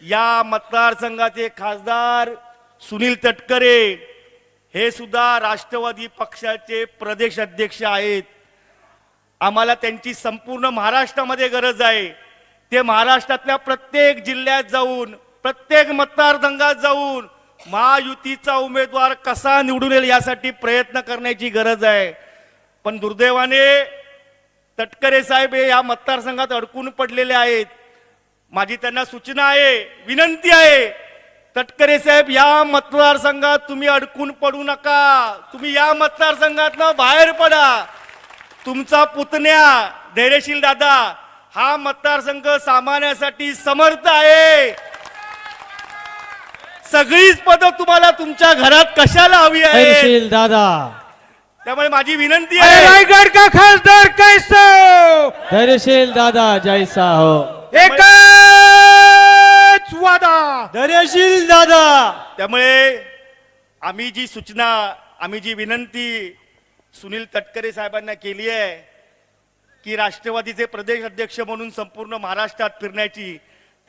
या मतदारसंघाचे खासदार सुनील तटकरे हे सुद्धा राष्ट्रवादी पक्षाचे प्रदेश अध्यक्ष आहेत. आम्हाला त्यांची संपूर्ण महाराष्ट्रामध्ये गरज आहे. ते महाराष्ट्रातल्या प्रत्येक जिल्ह्यात जाऊन प्रत्येक मतदारसंघात जाऊन महायुतीचा उमेदवार कसा निवडून येईल यासाठी प्रयत्न करण्याची गरज आहे. पण दुर्दैवाने तटकरे साहेब हे या मतदारसंघात अडकून पडलेले आहेत. माझी त्यांना सूचना आहे विनंती आहे. तटकरे साहेब या मतदारसंघात तुम्ही अडकून पडू नका. तुम्ही या मतदारसंघातनं बाहेर पडा. तुमचा पुतण्या धैर्यशील दादा हा मतदारसंघ सामान्यासाठी समर्थ आहे. सगळीच पदं तुम्हाला तुमच्या घरात कशाला हवी आहे धैर्यशील दादा. त्यामुळे माझी विनंती आहे. रायगढ़ का खासदार कैसा धैर्यशील दादा जैसा हो. धैर्यशील दादा. त्यामुळे आम्ही जी सूचना आम्ही जी विनंती सुनील तटकरे साहेबांना केली आहे की राष्ट्रवादीचे प्रदेश अध्यक्ष म्हणून संपूर्ण महाराष्ट्रात फिरण्याची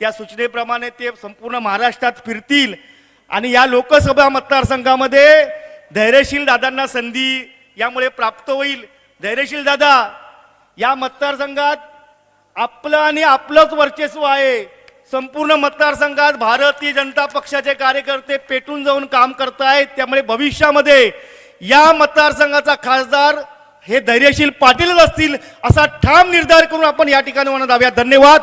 त्या सूचनेप्रमाणे ते संपूर्ण महाराष्ट्रात फिरतील. आणि या लोकसभा मतदारसंघामध्ये धैर्यशील दादांना संधी यामुळे प्राप्त होईल. धैर्यशील दादा या मतदारसंघात आपलं आणि आपलंच वर्चस्व आहे. संपूर्ण मतदारसंघात भारतीय जनता पक्षाचे कार्यकर्ते पेटून जाऊन काम करतायत. त्यामुळे भविष्यामध्ये या मतदारसंघाचा खासदार हे धैर्यशील पाटीलच असतील असा ठाम निर्धार करून आपण या ठिकाणी म्हणत आहोत धन्यवाद.